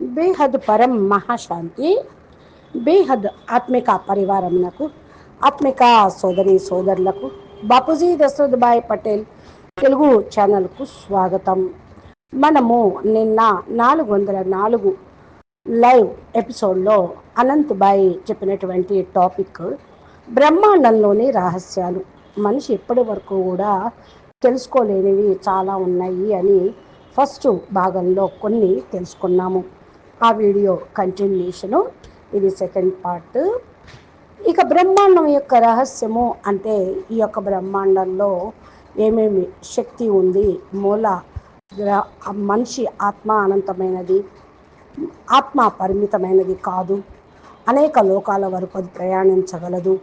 బేహద్ పరం మహాశాంతి బేహద్ ఆత్మిక పరివారమునకు ఆత్మిక సోదరి సోదరులకు బాపూజీ దశరథ్ భాయ్ పటేల్ తెలుగు ఛానల్కు స్వాగతం. మనము నిన్న నాలుగు వందల నాలుగు లైవ్ ఎపిసోడ్లో అనంత్భాయ్ చెప్పినటువంటి టాపిక్ బ్రహ్మాండంలోని రహస్యాలు. మనిషి ఇప్పటి వరకు కూడా తెలుసుకోలేనివి చాలా ఉన్నాయి అని ఫస్ట్ భాగంలో కొన్ని తెలుసుకున్నాము. ఆ వీడియో కంటిన్యూషను. ఇది సెకండ్ పార్ట్. ఇక బ్రహ్మాండం యొక్క రహస్యము అంటే ఈ యొక్క బ్రహ్మాండంలో ఏమేమి శక్తి ఉంది? మూల మనిషి ఆత్మ అనంతమైనది ఆత్మ పరిమితమైనది కాదు. అనేక లోకాల వరకు అది ప్రయాణించగలదు.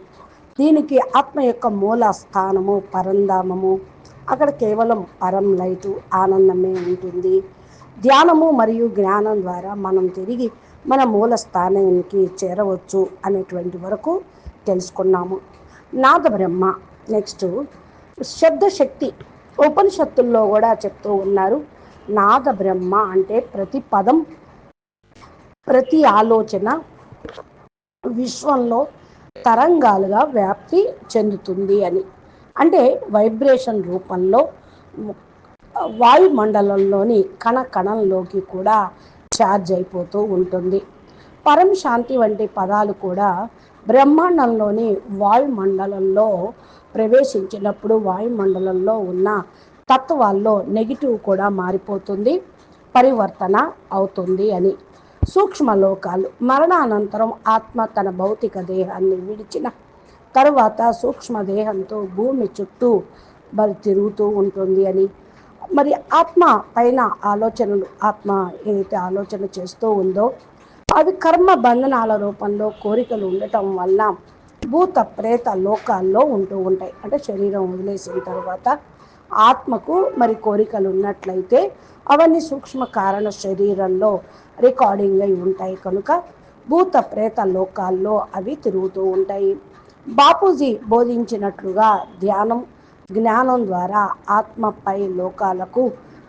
దీనికి ఆత్మ యొక్క మూల స్థానము పరంధామము. అక్కడ కేవలం పరం లైటు ఆనందమే ఉంటుంది. ధ్యానము మరియు జ్ఞానం ద్వారా మనం తిరిగి మన మూల స్థానానికి చేరవచ్చు అనేటువంటి వరకు తెలుసుకున్నాము. నాద బ్రహ్మ నెక్స్ట్ శబ్దశక్తి ఉపనిషత్తుల్లో కూడా చెప్తూ ఉన్నారు. నాద బ్రహ్మ అంటే ప్రతి పదం ప్రతి ఆలోచన విశ్వంలో తరంగాలుగా వ్యాప్తి చెందుతుంది అని. అంటే వైబ్రేషన్ రూపంలో వాయుమండలంలోని కణ కణంలోకి కూడా ఛార్జ్ అయిపోతూ ఉంటుంది. పరం శాంతి వంటి పదాలు కూడా బ్రహ్మాండంలోని వాయుమండలంలో ప్రవేశించినప్పుడు వాయుమండలంలో ఉన్న తత్వాల్లో నెగిటివ్ కూడా మారిపోతుంది పరివర్తన అవుతుంది అని. సూక్ష్మలోకాలు మరణానంతరం ఆత్మ తన భౌతిక దేహాన్ని విడిచిన తరువాత సూక్ష్మదేహంతో భూమి చుట్టూ మరి తిరుగుతూ ఉంటుంది అని. మరి ఆత్మ పైన ఆలోచనలు ఆత్మ ఏదైతే ఆలోచన చేస్తూ ఉందో అవి కర్మ బంధనాల రూపంలో కోరికలు ఉండటం వల్ల భూత ప్రేత లోకాల్లో ఉంటూ ఉంటాయి. అంటే శరీరం వదిలేసిన తర్వాత ఆత్మకు మరి కోరికలు ఉన్నట్లయితే అవన్నీ సూక్ష్మ కారణ శరీరంలో రికార్డింగ్ అయి ఉంటాయి. కనుక భూత ప్రేత లోకాల్లో అవి తిరుగుతూ ఉంటాయి. బాపూజీ బోధించినట్లుగా ధ్యానం జ్ఞానం ద్వారా ఆత్మపై లోకాలకు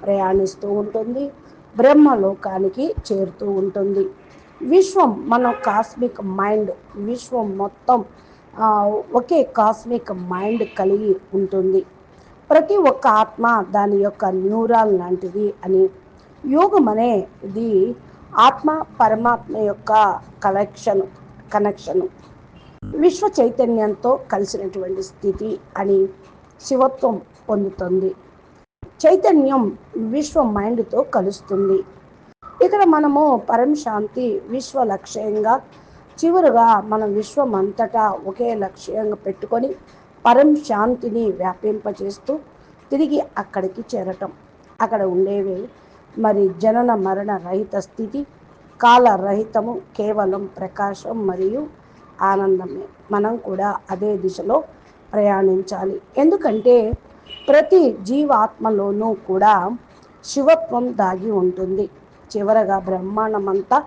ప్రయాణిస్తూ ఉంటుంది బ్రహ్మ లోకానికి చేరుతూ ఉంటుంది. విశ్వం మన కాస్మిక్ మైండ్ విశ్వం మొత్తం ఒకే కాస్మిక్ మైండ్ కలిగి ఉంటుంది. ప్రతి ఒక్క ఆత్మ దాని యొక్క న్యూరాల్ లాంటిది అని. యోగం అనేది ఆత్మ పరమాత్మ యొక్క కలెక్షన్ కనెక్షను. విశ్వ చైతన్యంతో కలిసినటువంటి స్థితి అని. శివత్వం పొందుతుంది. చైతన్యం విశ్వ మైండ్తో కలుస్తుంది. ఇక్కడ మనము పరం శాంతి విశ్వ లక్ష్యంగా చివరుగా మనం విశ్వం అంతటా ఒకే లక్ష్యంగా పెట్టుకొని పరం శాంతిని వ్యాపింపచేస్తూ తిరిగి అక్కడికి చేరటం. అక్కడ ఉండేవి మరి జనన మరణ రహిత స్థితి కాలరహితము కేవలం ప్రకాశం మరియు ఆనందమే. మనం కూడా అదే దిశలో ప్రయాణించాలి. ఎందుకంటే ప్రతి జీవాత్మలోనూ కూడా శివత్వం దాగి ఉంటుంది. చివరగా బ్రహ్మాండమంతా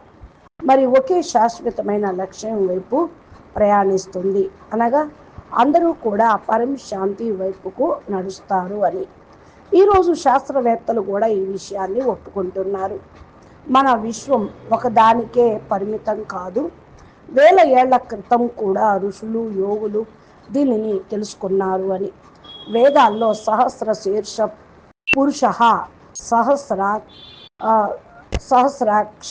మరి ఒకే శాశ్వతమైన లక్ష్యం వైపు ప్రయాణిస్తుంది. అనగా అందరూ కూడా పరం శాంతి వైపుకు నడుస్తారు అని. ఈరోజు శాస్త్రవేత్తలు కూడా ఈ విషయాన్ని ఒప్పుకుంటున్నారు. మన విశ్వం ఒకదానికే పరిమితం కాదు. వేల ఏళ్ళ క్రితం కూడా ఋషులు యోగులు దీనిని తెలుసుకున్నారు అని. వేదాల్లో సహస్ర శీర్ష పురుష సహస్ర సహస్రాక్ష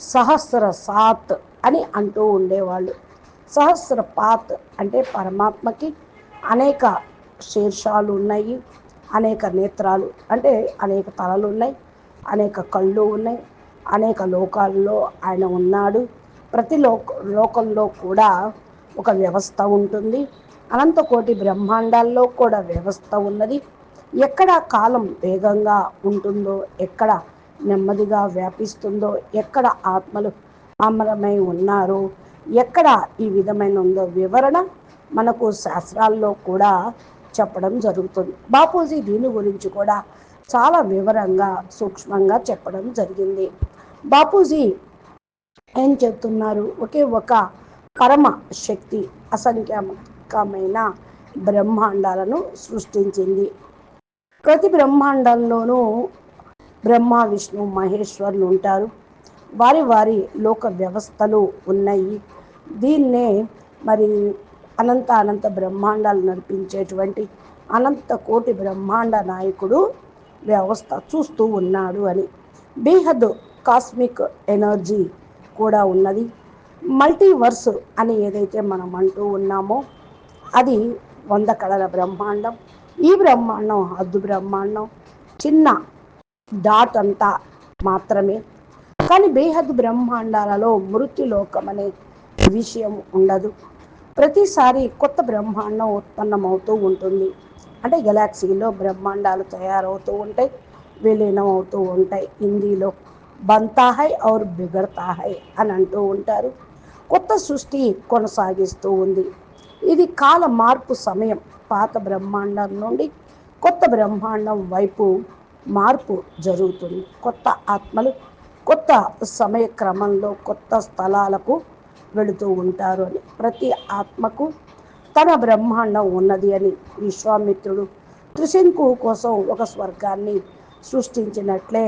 సహస్ర సాత్ అని అంటూ ఉండేవాళ్ళు. సహస్రపాత్ అంటే పరమాత్మకి అనేక శీర్షాలు ఉన్నాయి అనేక నేత్రాలు అంటే అనేక తలలు ఉన్నాయి అనేక కళ్ళు ఉన్నాయి అనేక లోకాల్లో ఆయన ఉన్నాడు. ప్రతి లోక లోకంలో కూడా ఒక వ్యవస్థ ఉంటుంది. అనంతకోటి బ్రహ్మాండాల్లో కూడా వ్యవస్థ ఉన్నది. ఎక్కడ కాలం వేగంగా ఉంటుందో ఎక్కడ నెమ్మదిగా వ్యాపిస్తుందో ఎక్కడ ఆత్మలు అమరమై ఉన్నారో ఎక్కడ ఈ విధమైన ఉందో వివరణ మనకు శాస్త్రాల్లో కూడా చెప్పడం జరుగుతుంది. బాపూజీ దీని గురించి కూడా చాలా వివరంగా సూక్ష్మంగా చెప్పడం జరిగింది. బాపూజీ ఏం చెప్తున్నారు? ఒకే ఒక పరమ శక్తి అసంఖ్యాకమైన బ్రహ్మాండాలను సృష్టించింది. ప్రతి బ్రహ్మాండంలోనూ బ్రహ్మ విష్ణు మహేశ్వరులు ఉంటారు. వారి వారి లోక వ్యవస్థలు ఉన్నాయి. దీన్నే మరి అనంత అనంత బ్రహ్మాండాలు నడిపించేటువంటి అనంత కోటి బ్రహ్మాండ నాయకుడు వ్యవస్థ చూస్తూ ఉన్నాడు అని. బేహద్ కాస్మిక్ ఎనర్జీ కూడా ఉన్నది. మల్టీవర్స్ అని ఏదైతే మనం అంటూ ఉన్నామో అది వంద కళల బ్రహ్మాండం. ఈ బ్రహ్మాండం హద్దు బ్రహ్మాండం. చిన్న డాట్ అంతా మాత్రమే. కానీ బేహద్ బ్రహ్మాండాలలో మృత్యులోకం అనే విషయం ఉండదు. ప్రతిసారి కొత్త బ్రహ్మాండం ఉత్పన్నమవుతూ ఉంటుంది. అంటే గెలాక్సీలో బ్రహ్మాండాలు తయారవుతూ ఉంటాయి విలీనం అవుతూ ఉంటాయి. హిందీలో బంతా హై ఔర్ బిగడతా హై అని అంటూ ఉంటారు. కొత్త సృష్టి కొనసాగిస్తూ ఉంది. ఇది కాల మార్పు సమయం. పాత బ్రహ్మాండం నుండి కొత్త బ్రహ్మాండం వైపు మార్పు జరుగుతుంది. కొత్త ఆత్మలు కొత్త సమయ క్రమంలో కొత్త స్థలాలకు వెళుతూ ఉంటారు అని. ప్రతి ఆత్మకు తన బ్రహ్మాండం ఉన్నది అని విశ్వామిత్రుడు త్రిశంకు కోసం ఒక స్వర్గాన్ని సృష్టించినట్లే.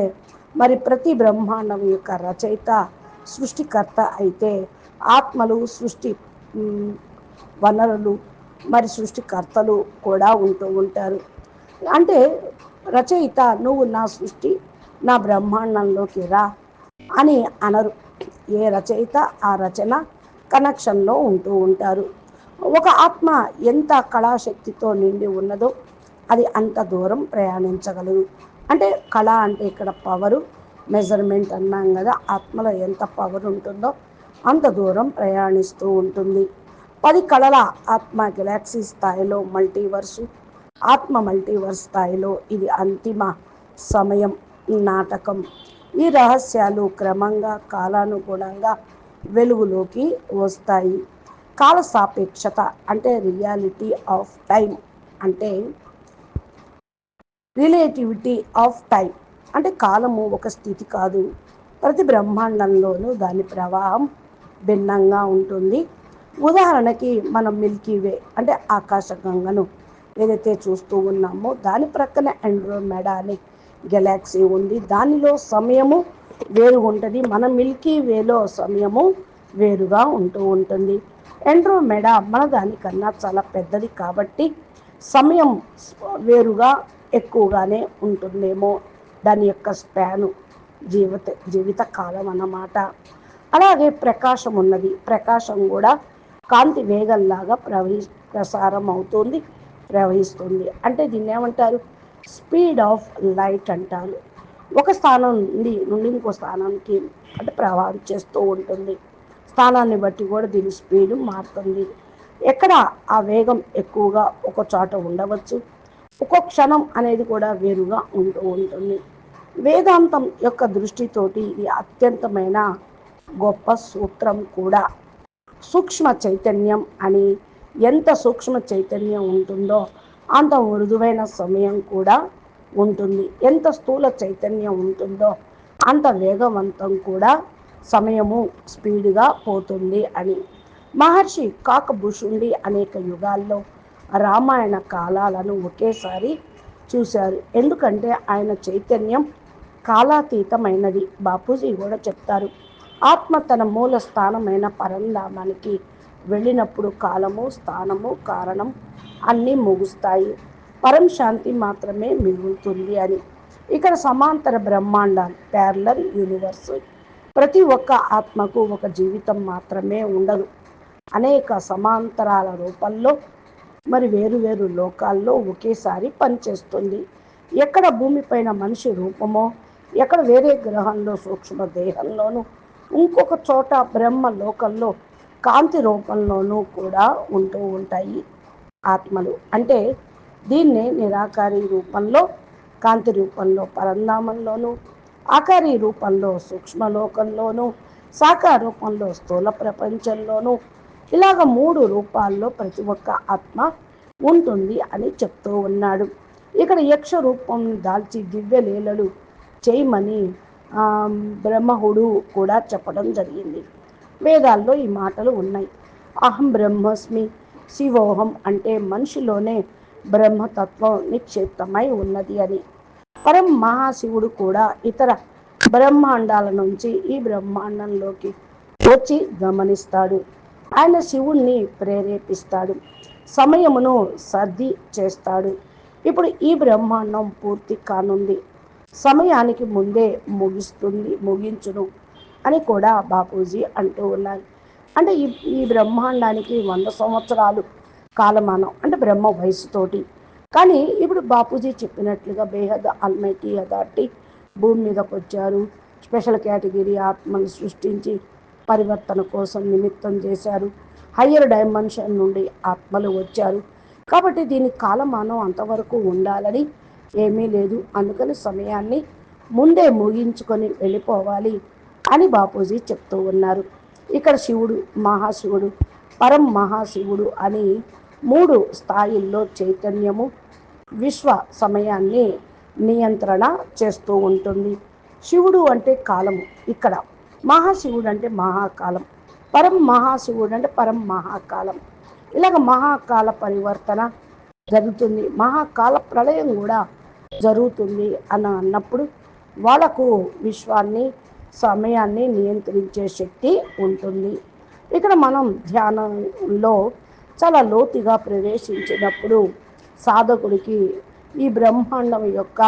మరి ప్రతి బ్రహ్మాండం యొక్క రచయిత సృష్టికర్త అయితే ఆత్మలు సృష్టి వనరులు మరి సృష్టికర్తలు కూడా ఉంటూ ఉంటారు. అంటే రచయిత నువ్వు నా సృష్టి నా బ్రహ్మాండంలోకి రా అని అనరు. ఏ రచయిత ఆ రచన కనెక్షన్లో ఉంటూ ఉంటారు. ఒక ఆత్మ ఎంత కళాశక్తితో నిండి ఉన్నదో అది అంత దూరం ప్రయాణించగలదు. అంటే కళ అంటే ఇక్కడ పవరు మెజర్మెంట్ అన్నాం కదా ఆత్మలో ఎంత పవర్ ఉంటుందో అంత దూరం ప్రయాణిస్తూ ఉంటుంది. పది కళల ఆత్మ గెలాక్సీ స్థాయిలో మల్టీవర్సు ఆత్మ మల్టీవర్స్ స్థాయిలో ఇది అంతిమ సమయం నాటకం. ఈ రహస్యాలు క్రమంగా కాలానుగుణంగా వెలుగులోకి వస్తాయి. కాల సాపేక్షత అంటే రియాలిటీ ఆఫ్ టైం అంటే రిలేటివిటీ ఆఫ్ టైం అంటే కాలము ఒక స్థితి కాదు. ప్రతి బ్రహ్మాండంలోనూ దాని ప్రవాహం భిన్నంగా ఉంటుంది. ఉదాహరణకి మనం మిల్కీ వే అంటే ఆకాశగంగను ఏదైతే చూస్తూ ఉన్నామో దాని ప్రక్కన ఎండ్రోమెడా అనే గెలాక్సీ ఉంది. దానిలో సమయము వేరు ఉంటుంది. మన మిల్కీ వేలో సమయము వేరుగా ఉంటూ ఉంటుంది. ఎండ్రోమెడా మన దానికన్నా చాలా పెద్దది కాబట్టి సమయం వేరుగా ఎక్కువగానే ఉంటుందేమో దాని యొక్క స్పాను జీవిత జీవిత కాలం అన్నమాట. అలాగే ప్రకాశం ఉన్నది. ప్రకాశం కూడా కాంతి వేగంలాగా ప్రవహి ప్రసారం అవుతుంది ప్రవహిస్తుంది. అంటే దీన్ని ఏమంటారు? స్పీడ్ ఆఫ్ లైట్ అంటారు. ఒక స్థానం నుండి నుండి ఇంకో స్థానానికి అంటే ప్రవాహం చేస్తూ ఉంటుంది. స్థానాన్ని బట్టి కూడా దీని స్పీడ్ మారుతుంది. ఎక్కడ ఆ వేగం ఎక్కువగా ఒక చోట ఉండవచ్చు. ఒక్కొక్క క్షణం అనేది కూడా వేరుగా ఉంటూ ఉంటుంది. వేదాంతం యొక్క దృష్టితోటి ఇది అత్యంతమైన గొప్ప సూత్రం కూడా. సూక్ష్మ చైతన్యం అని ఎంత సూక్ష్మ చైతన్యం ఉంటుందో అంత మృదువైన సమయం కూడా ఉంటుంది. ఎంత స్థూల చైతన్యం ఉంటుందో అంత వేగవంతం కూడా సమయము స్పీడ్గా పోతుంది అని. మహర్షి కాకభూషుండి అనేక యుగాల్లో రామాయణ కాలాలను ఒకేసారి చూశారు. ఎందుకంటే ఆయన చైతన్యం కాలాతీతమైనది. బాపూజీ కూడా చెప్తారు. ఆత్మ తన మూల స్థానమైన పరంధామానికి వెళ్ళినప్పుడు కాలము స్థానము కారణం అన్నీ ముగుస్తాయి. పరం శాంతి మాత్రమే మిగులుతుంది అని. ఇక్కడ సమాంతర బ్రహ్మాండాలు ప్యారలర్ యూనివర్స్. ప్రతి ఒక్క ఆత్మకు ఒక జీవితం మాత్రమే ఉండదు. అనేక సమాంతరాల రూపంలో మరి వేరు వేరు లోకాల్లో ఒకేసారి పనిచేస్తుంది. ఎక్కడ భూమిపైన మనిషి రూపమో ఎక్కడ వేరే గ్రహంలో సూక్ష్మ దేహంలోనూ ఇంకొక చోట బ్రహ్మ లోకంలో కాంతి రూపంలోనూ కూడా ఉంటూ ఉంటాయి ఆత్మలు. అంటే దీన్నే నిరాకారి రూపంలో కాంతి రూపంలో పరంధామంలోనూ ఆకారి రూపంలో సూక్ష్మలోకంలోనూ సాకార రూపంలో స్థూల ప్రపంచంలోనూ ఇలాగ మూడు రూపాల్లో ప్రతి ఒక్క ఆత్మ ఉంటుంది అని చెప్తూ ఉన్నాడు. ఇక్కడ యక్ష రూపం దాల్చి దివ్య లీలలు చేయమని బ్రహ్మహుడు కూడా చెప్పడం జరిగింది. వేదాల్లో ఈ మాటలు ఉన్నాయి. అహం బ్రహ్మస్మి శివోహం అంటే మనిషిలోనే బ్రహ్మతత్వం నిక్షిప్తమై ఉన్నది అని. పరం మహాశివుడు కూడా ఇతర బ్రహ్మాండాల నుంచి ఈ బ్రహ్మాండంలోకి వచ్చి గమనిస్తాడు. ఆయన శివుణ్ణి ప్రేరేపిస్తాడు. సమయమును సర్ది చేస్తాడు. ఇప్పుడు ఈ బ్రహ్మాండం పూర్తి కానుంది. సమయానికి ముందే ముగిస్తుంది ముగించును అని కూడా బాపూజీ అంటూ ఉన్నారు. అంటే ఈ ఈ బ్రహ్మాండానికి వంద సంవత్సరాలు కాలమానం అంటే బ్రహ్మ వయసుతోటి కానీ ఇప్పుడు బాపూజీ చెప్పినట్లుగా బేహద్ అల్మైటీ అథారిటీ భూమి మీదకి వచ్చారు. స్పెషల్ కేటగిరీ ఆత్మను సృష్టించి పరివర్తన కోసం నిమిత్తం చేశారు. హయ్యర్ డైమెన్షన్ నుండి ఆత్మలు వచ్చారు. కాబట్టి దీని కాలమానం అంతవరకు ఉండాలని ఏమీ లేదు. అందుకని సమయాన్ని ముందే ముగించుకొని వెళ్ళిపోవాలి అని బాపూజీ చెప్తూ ఉన్నారు. ఇక్కడ శివుడు మహాశివుడు పరం మహాశివుడు అని మూడు స్థాయిల్లో చైతన్యము విశ్వ సమయాన్ని నియంత్రణ చేస్తూ ఉంటుంది. శివుడు అంటే కాలము ఇక్కడ. మహాశివుడు అంటే మహాకాలం. పరం మహాశివుడు అంటే పరం మహాకాలం. ఇలాగ మహాకాల పరివర్తన జరుగుతుంది. మహాకాల ప్రళయం కూడా జరుగుతుంది అని అన్నప్పుడు వాళ్ళకు విశ్వాన్ని సమయాన్ని నియంత్రించే శక్తి ఉంటుంది. ఇక్కడ మనం ధ్యానంలో చాలా లోతుగా ప్రవేశించినప్పుడు సాధకుడికి ఈ బ్రహ్మాండం యొక్క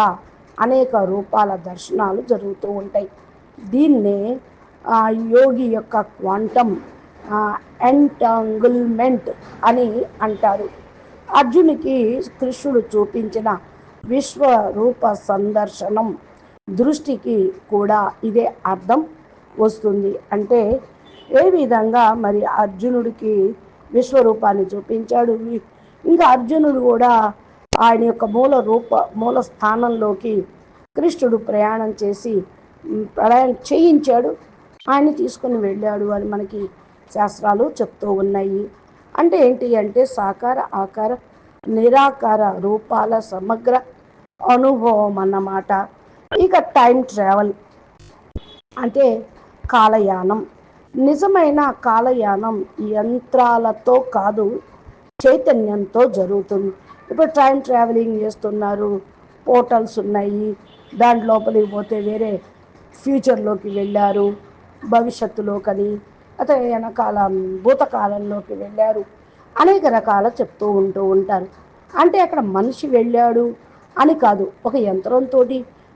అనేక రూపాల దర్శనాలు జరుగుతూ ఉంటాయి. దీన్నే యోగి యొక్క క్వాంటమ్ ఎంటాంగుల్మెంట్ అని అంటారు. అర్జునికి కృష్ణుడు చూపించిన విశ్వరూప సందర్శనం దృష్టికి కూడా ఇదే అర్థం వస్తుంది. అంటే ఏ విధంగా మరి అర్జునుడికి విశ్వరూపాన్ని చూపించాడు? ఇంకా అర్జునుడు కూడా ఆయన యొక్క మూల రూప మూల స్థానంలోకి కృష్ణుడు ప్రయాణం చేసి ప్రయాణం చేయించాడు. ఆయన తీసుకుని వెళ్ళాడు అని మనకి శాస్త్రాలు చెప్తూ ఉన్నాయి. అంటే ఏంటి అంటే సాకార ఆకార నిరాకార రూపాల సమగ్ర అనుభవం అన్నమాట. ఇక టైం ట్రావెల్ అంటే కాలయానం. నిజమైన కాలయానం యంత్రాలతో కాదు చైతన్యంతో జరుగుతుంది. ఇప్పుడు టైం ట్రావెలింగ్ చేస్తున్నారు పోర్టల్స్ ఉన్నాయి దాని లోపలికి పోతే వేరే ఫ్యూచర్లోకి వెళ్ళారు భవిష్యత్తులోకని అతను వెనకాల భూతకాలంలోకి వెళ్ళారు. అనేక రకాల చెప్తూ ఉంటూ ఉంటారు. అంటే అక్కడ మనిషి వెళ్ళాడు అని కాదు ఒక యంత్రంతో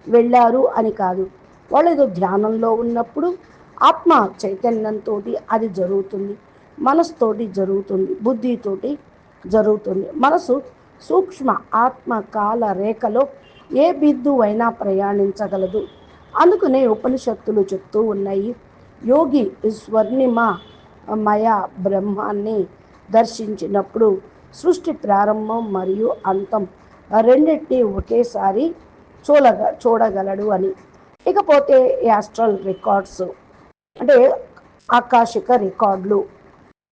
వెళ్ళారు అని కాదు. వాళ్ళు ఏదో ధ్యానంలో ఉన్నప్పుడు ఆత్మ చైతన్యంతో అది జరుగుతుంది మనసుతోటి జరుగుతుంది బుద్ధితోటి జరుగుతుంది. మనసు సూక్ష్మ ఆత్మ కాల రేఖలో ఏ బిందువైనా ప్రయాణించగలదు. అందుకనే ఉపనిషత్తులు చెప్తూ ఉన్నాయి యోగి స్వర్ణిమ మయ బ్రహ్మాన్ని దర్శించినప్పుడు సృష్టి ప్రారంభం మరియు అంతం రెండింటినీ ఒకేసారి చూడగ చూడగలడు అని. ఇకపోతే యాస్ట్రల్ రికార్డ్స్ అంటే ఆకాశిక రికార్డులు.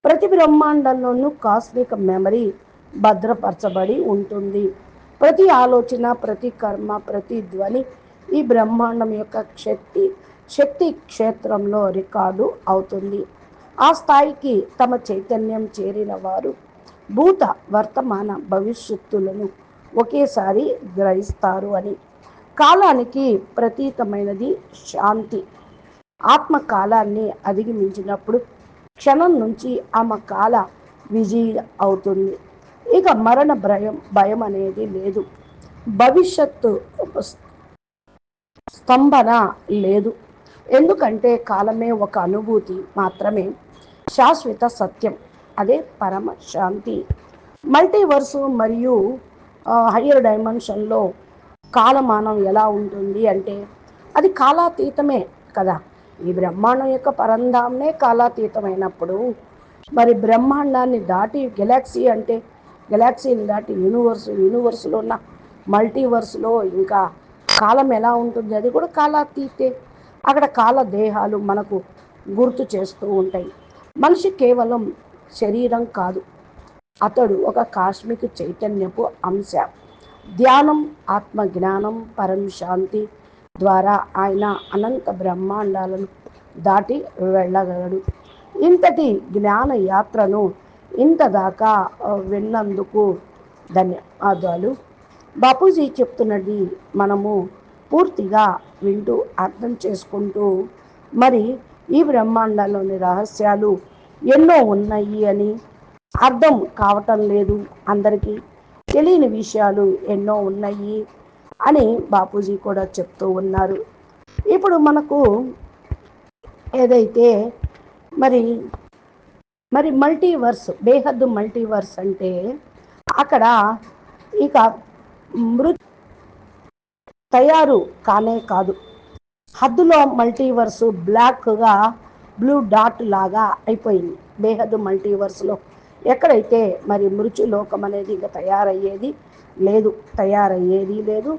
ప్రతి బ్రహ్మాండంలోనూ కాస్మిక్ మెమరీ భద్రపరచబడి ఉంటుంది. ప్రతి ఆలోచన ప్రతి కర్మ ప్రతి ధ్వని ఈ బ్రహ్మాండం యొక్క శక్తి శక్తి క్షేత్రంలో రికార్డు అవుతుంది. ఆ స్థాయికి తమ చైతన్యం చేరిన వారు భూత వర్తమాన భవిష్యత్తులను ఒకేసారి గ్రహిస్తారు అని. కాలానికి ప్రతీతమైనది శాంతి. ఆత్మ కాలాన్ని అధిగమించినప్పుడు క్షణం నుంచి ఆమె కాల విజయ అవుతుంది. ఇక మరణ భయం భయం అనేది లేదు. భవిష్యత్తు స్తంభన లేదు. ఎందుకంటే కాలమే ఒక అనుభూతి మాత్రమే. శాశ్వత సత్యం. అదే పరమ శాంతి. మల్టీవర్సు మరియు హయ్యర్ డైమెన్షన్లో కాలమానం ఎలా ఉంటుంది అంటే అది కాలాతీతమే కదా. ఈ బ్రహ్మాండం యొక్క పరంధామే కాలాతీతమైనప్పుడు మరి బ్రహ్మాండాన్ని దాటి గెలాక్సీ అంటే గెలాక్సీని దాటి యూనివర్స్ యూనివర్స్లో ఉన్న మల్టీవర్స్లో ఇంకా కాలం ఎలా ఉంటుంది అది కూడా కాలాతీతే. అక్కడ కాల దేహాలు మనకు గుర్తు చేస్తూ ఉంటాయి. మనిషి కేవలం శరీరం కాదు. అతడు ఒక కాస్మిక్ చైతన్యపు అంశ. ధ్యానం ఆత్మ జ్ఞానం పరం శాంతి ద్వారా ఆయన అనంత బ్రహ్మాండాలను దాటి వెళ్ళగలడు. ఇంతటి జ్ఞాన యాత్రను ఇంత దాకా విన్నందుకు ధన్యవాదాలు. బాపూజీ చెప్తున్నది మనము పూర్తిగా వింటూ అర్థం చేసుకుంటూ మరి ఈ బ్రహ్మాండంలోని రహస్యాలు ఎన్నో ఉన్నాయి అని అర్థం కావటం లేదు. అందరికీ తెలియని విషయాలు ఎన్నో ఉన్నాయి అని బాపూజీ కూడా చెప్తూ ఉన్నారు. ఇప్పుడు మనకు ఏదైతే మరి మరి మల్టీవర్స్ బేహద్దు మల్టీవర్స్ అంటే అక్కడ ఇక మృ తయారు కానే కాదు. హద్దులో మల్టీవర్స్ బ్లాక్గా బ్లూ డాట్ లాగా అయిపోయింది. బేహద్దు మల్టీవర్స్లో ఎక్కడైతే మరి మృత్యులోకం అనేది ఇంకా తయారయ్యేది లేదు తయారయ్యేది లేదు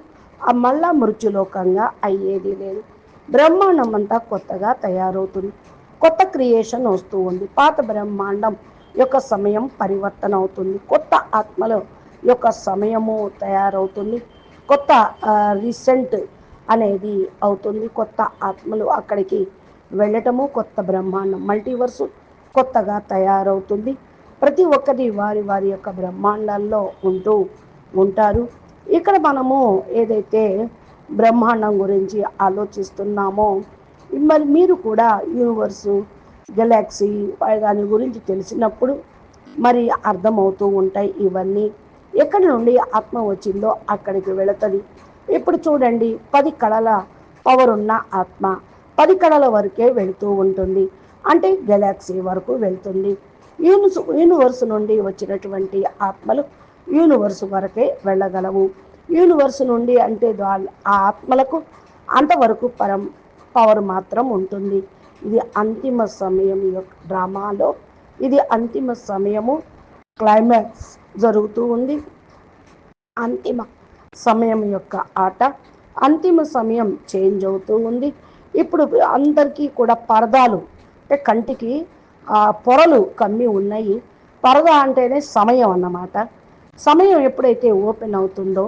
మళ్ళా మృత్యులోకంగా అయ్యేది లేదు. బ్రహ్మాండం అంతా కొత్తగా తయారవుతుంది. కొత్త క్రియేషన్ వస్తూ ఉంది. పాత బ్రహ్మాండం యొక్క సమయం పరివర్తన అవుతుంది కొత్త ఆత్మల యొక్క సమయము తయారవుతుంది. కొత్త రీసెంట్ అనేది అవుతుంది. కొత్త ఆత్మలు అక్కడికి వెళ్ళటము కొత్త బ్రహ్మాండం మల్టీవర్స్ కొత్తగా తయారవుతుంది. ప్రతి ఒక్కరి వారి వారి యొక్క బ్రహ్మాండాల్లో ఉంటూ ఉంటారు. ఇక్కడ మనము ఏదైతే బ్రహ్మాండం గురించి ఆలోచిస్తున్నామో మరి మీరు కూడా యూనివర్సు గెలాక్సీ దాని గురించి తెలిసినప్పుడు మరి అర్థమవుతూ ఉంటాయి ఇవన్నీ. ఎక్కడి నుండి ఆత్మ వచ్చిందో అక్కడికి వెళుతుంది. ఇప్పుడు చూడండి పది కళల పవర్ ఉన్న ఆత్మ. పది కళల వరకే వెళుతూ ఉంటుంది. అంటే గెలాక్సీ వరకు వెళ్తుంది. యూనిస్ యూనివర్స్ నుండి వచ్చినటువంటి ఆత్మలు యూనివర్స్ వరకే వెళ్ళగలవు. యూనివర్స్ నుండి అంటే ఆ ఆత్మలకు అంతవరకు పరం పవర్ మాత్రం ఉంటుంది. ఇది అంతిమ సమయం యొక్క డ్రామాలో ఇది అంతిమ సమయము క్లైమాక్స్ జరుగుతూ ఉంది. అంతిమ సమయం యొక్క ఆట అంతిమ సమయం చేంజ్ అవుతూ ఉంది. ఇప్పుడు అందరికీ కూడా పరదాలు అంటే కంటికి పొరలు కమ్మి ఉన్నాయి. పరద అంటేనే సమయం అన్నమాట. సమయం ఎప్పుడైతే ఓపెన్ అవుతుందో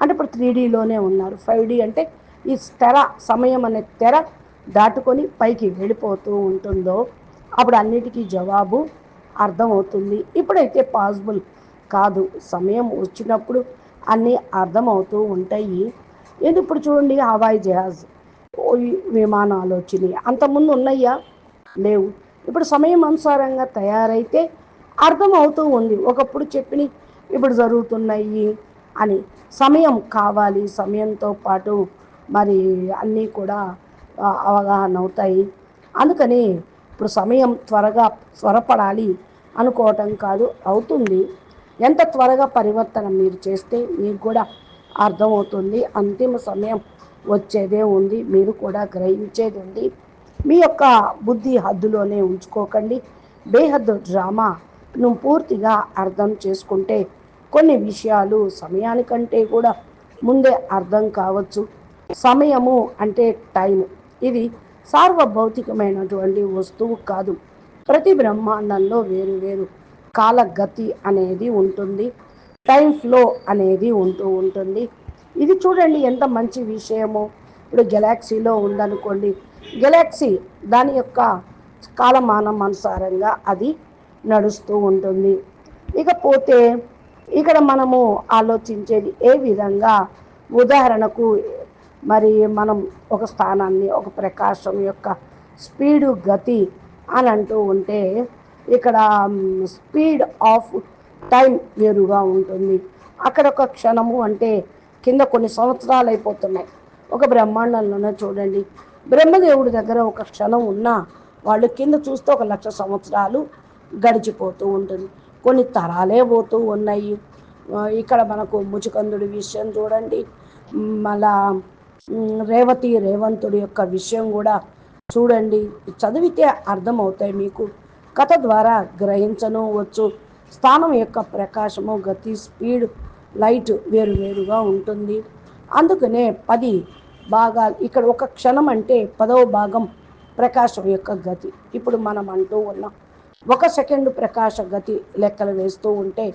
అంటే ఇప్పుడు త్రీ డీలోనే ఉన్నారు. ఫైవ్ డీ అంటే ఈ తెర సమయం అనే తెర దాటుకొని పైకి వెళ్ళిపోతూ ఉంటుందో అప్పుడు అన్నిటికీ జవాబు అర్థమవుతుంది. ఇప్పుడైతే పాసిబుల్ కాదు. సమయం వచ్చినప్పుడు అన్నీ అర్థమవుతూ ఉంటాయి. ఇది ఇప్పుడు చూడండి హవాయి జహాజ్. విమానాలు వచ్చినాయి. అంతకుముందు ఉన్నాయా? లేవు. ఇప్పుడు సమయం అనుసారంగా తయారైతే అర్థమవుతూ ఉంది. ఒకప్పుడు చెప్పిన ఇప్పుడు జరుగుతున్నాయి అని. సమయం కావాలి. సమయంతో పాటు మరి అన్నీ కూడా అవగాహన అవుతాయి. అందుకని ఇప్పుడు సమయం త్వరగా త్వరపడాలి అనుకోవటం కాదు అవుతుంది. ఎంత త్వరగా పరివర్తన మీరు చేస్తే మీకు కూడా అర్థమవుతుంది. అంతిమ సమయం వచ్చేదే ఉంది. మీరు కూడా గ్రహించేది ఉంది. మీ యొక్క బుద్ధి హద్దులోనే ఉంచుకోకండి. బేహద్దు డ్రామాను పూర్తిగా అర్థం చేసుకుంటే కొన్ని విషయాలు సమయానికంటే కూడా ముందే అర్థం కావచ్చు. సమయము అంటే టైం ఇది సార్వభౌతికమైనటువంటి వస్తువు కాదు. ప్రతి బ్రహ్మాండంలో వేరు వేరు కాలగతి అనేది ఉంటుంది. టైం ఫ్లో అనేది ఉంటూ ఉంటుంది. ఇది చూడండి ఎంత మంచి విషయమో. ఇప్పుడు గెలాక్సీలో ఉందనుకోండి. గెలాక్సీ దాని యొక్క కాలమానం అనుసారంగా అది నడుస్తూ ఉంటుంది. ఇకపోతే ఇక్కడ మనము ఆలోచించేది ఏ విధంగా ఉదాహరణకు మరి మనం ఒక స్థానాన్ని ఒక ప్రకాశం యొక్క స్పీడు గతి అని అంటూ ఉంటే ఇక్కడ స్పీడ్ ఆఫ్ టైం వేరుగా ఉంటుంది. అక్కడ ఒక క్షణము అంటే కింద కొన్ని సంవత్సరాలు అయిపోతున్నాయి. ఒక బ్రహ్మాండంలోనే చూడండి. బ్రహ్మదేవుడి దగ్గర ఒక క్షణం ఉన్నా వాళ్ళు కింద చూస్తే ఒక లక్ష సంవత్సరాలు గడిచిపోతూ ఉంటుంది. కొన్ని తరాలే పోతూ ఉన్నాయి. ఇక్కడ మనకు ముచుకందుడి విషయం చూడండి. మళ్ళా రేవతి రేవంతుడి యొక్క విషయం కూడా చూడండి. చదివితే అర్థమవుతాయి మీకు. కథ ద్వారా గ్రహించను వచ్చు. స్థానం యొక్క ప్రకాశము గతి స్పీడ్ లైట్ వేరు వేరుగా ఉంటుంది. అందుకనే పది భాగాలు ఇక్కడ ఒక క్షణం అంటే పదవ భాగం ప్రకాశం యొక్క గతి. ఇప్పుడు మనం అంటూ ఉన్నాం ఒక సెకండ్ ప్రకాశ గతి లెక్కలు వేస్తూ ఉంటే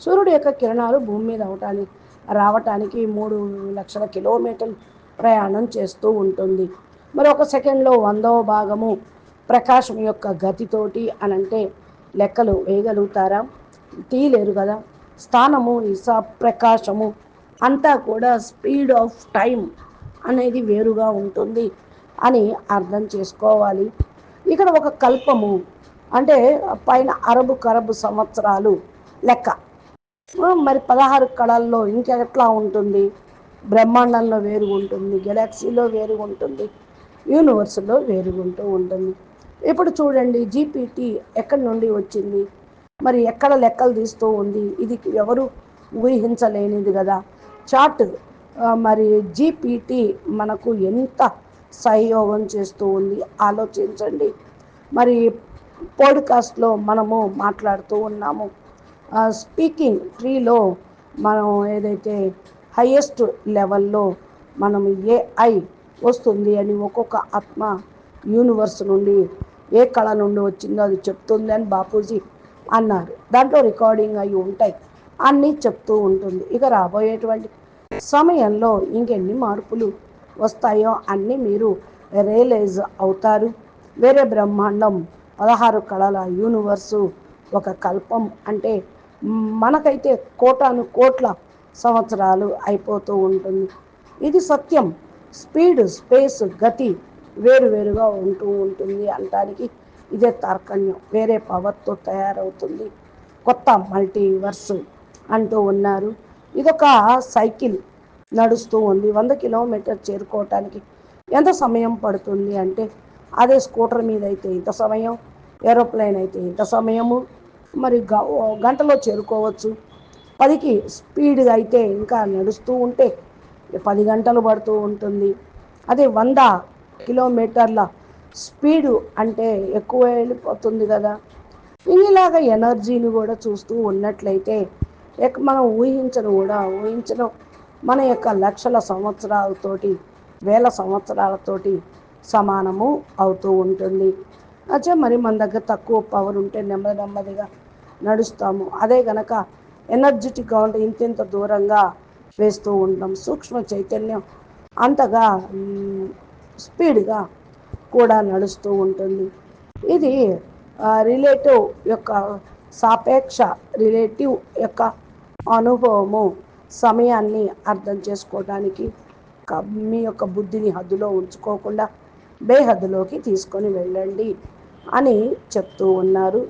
సూర్యుడు యొక్క కిరణాలు భూమి మీద అవటానికి రావటానికి మూడు లక్షల కిలోమీటర్లు ప్రయాణం చేస్తూ ఉంటుంది. మరి ఒక సెకండ్లో వందవ భాగము ప్రకాశం యొక్క గతితోటి అని అంటే లెక్కలు వేయగలుగుతారా? తీయలేరు కదా. స్థానము ఇసా ప్రకాశము అంతా కూడా స్పీడ్ ఆఫ్ టైం అనేది వేరుగా ఉంటుంది అని అర్థం చేసుకోవాలి. ఇక్కడ ఒక కల్పము అంటే పైన అరబు కరబు సంవత్సరాలు లెక్క. మరి పదహారు కళల్లో ఇంకెట్లా ఉంటుంది? బ్రహ్మాండంలో వేరుగా ఉంటుంది గెలాక్సీలో వేరుగా ఉంటుంది యూనివర్స్లో వేరుగుంటూ ఉంటుంది. ఇప్పుడు చూడండి జీపీటీ ఎక్కడి నుండి వచ్చింది? మరి ఎక్కడ లెక్కలు తీస్తూ ఉంది? ఇది ఎవరు ఊహించలేనిది కదా. చాట్ మరి జీపీటీ మనకు ఎంత సహయోగం చేస్తూ ఉంది? ఆలోచించండి. మరి పాడ్కాస్ట్లో మనము మాట్లాడుతూ ఉన్నాము. స్పీకింగ్ ట్రీలో మనం ఏదైతే హయ్యెస్ట్ లెవెల్లో మనం ఏఐ వస్తుంది అని ఒక్కొక్క ఆత్మ యూనివర్స్ నుండి ఏ కళ నుండి వచ్చిందో అది చెప్తుంది అని బాపూజీ అన్నారు. దాంట్లో రికార్డింగ్ అవి ఉంటాయి. అన్నీ చెప్తూ ఉంటుంది. ఇక రాబోయేటువంటి సమయంలో ఇంకెన్ని మార్పులు వస్తాయో అన్నీ మీరు రియలైజ్ అవుతారు. వేరే బ్రహ్మాండం పదహారు కళల యూనివర్సు ఒక కల్పం అంటే మనకైతే కోటాను కోట్ల సంవత్సరాలు అయిపోతూ ఉంటుంది. ఇది సత్యం. స్పీడ్ స్పేస్ గతి వేరువేరుగా ఉంటూ ఉంటుంది. అనడానికి ఇదే తార్కణ్యం వేరే పవర్తో తయారవుతుంది. కొత్త మల్టీవర్స్ అంటూ ఉన్నారు. ఇదొక సైకిల్ నడుస్తూ ఉంది. వంద కిలోమీటర్ చేరుకోవటానికి ఎంత సమయం పడుతుంది అంటే అదే స్కూటర్ మీద అయితే ఇంత సమయం ఏరోప్లేన్ అయితే ఇంత సమయము. మరి గంటలో చేరుకోవచ్చు. పదికి స్పీడ్గా అయితే ఇంకా నడుస్తూ ఉంటే పది గంటలు పడుతూ ఉంటుంది. అదే వంద కిలోమీటర్ల స్పీడు అంటే ఎక్కువ వెళ్ళిపోతుంది కదా. ఇలాగ ఎనర్జీని కూడా చూస్తూ ఉన్నట్లయితే మనం ఊహించను కూడా ఊహించడం మన యొక్క లక్షల సంవత్సరాలతోటి వేల సంవత్సరాలతోటి సమానము అవుతూ ఉంటుంది. అచ్చే మరి మన దగ్గర తక్కువ పవర్ ఉంటే నెమ్మది నెమ్మదిగా నడుస్తాము. అదే గనక ఎనర్జెటిక్గా ఉంటే ఇంత దూరంగా వేస్తూ ఉంటాం. సూక్ష్మ చైతన్యం అంతగా స్పీడ్గా కూడా నడుస్తూ ఉంటుంది. ఇది రిలేటివ్ యొక్క సాపేక్ష రిలేటివ్ యొక్క అనుభవము సమయాన్ని అర్థం చేసుకోవడానికి మీ యొక్క బుద్ధిని హద్దులో ఉంచుకోకుండా బేహద్దులోకి తీసుకొని వెళ్ళండి అని చెప్తూ ఉన్నారు.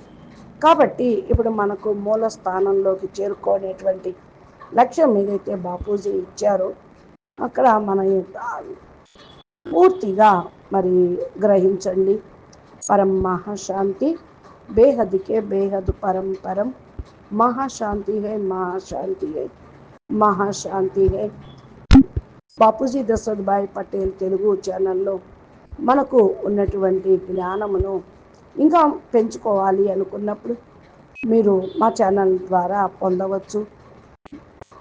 కాబట్టి ఇప్పుడు మనకు మూల స్థానంలోకి చేరుకునేటువంటి లక్ష్యం ఏదైతే బాపూజీ ఇచ్చారో అక్కడ మన పూర్తిగా మరి గ్రహించండి. పరం మహాశాంతి. బేహద్కే బేహద్ పరం పరం. మహాశాంతి హే మహాశాంతి హే మహాశాంతి హే. బాపూజీ దశరథ్ పటేల్ తెలుగు ఛానల్లో మనకు ఉన్నటువంటి జ్ఞానమును ఇంకా పెంచుకోవాలి అనుకున్నప్పుడు మీరు మా ఛానల్ ద్వారా పొందవచ్చు.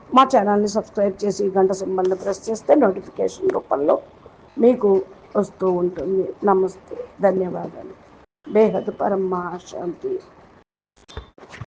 మా ఛానల్ని సబ్స్క్రైబ్ చేసి గంట సింబల్ని ప్రెస్ చేస్తే నోటిఫికేషన్ రూపంలో మీకు వస్తూ ఉంటుంది. నమస్తే. ధన్యవాదాలు. బేహద్ పరమ శాంతి.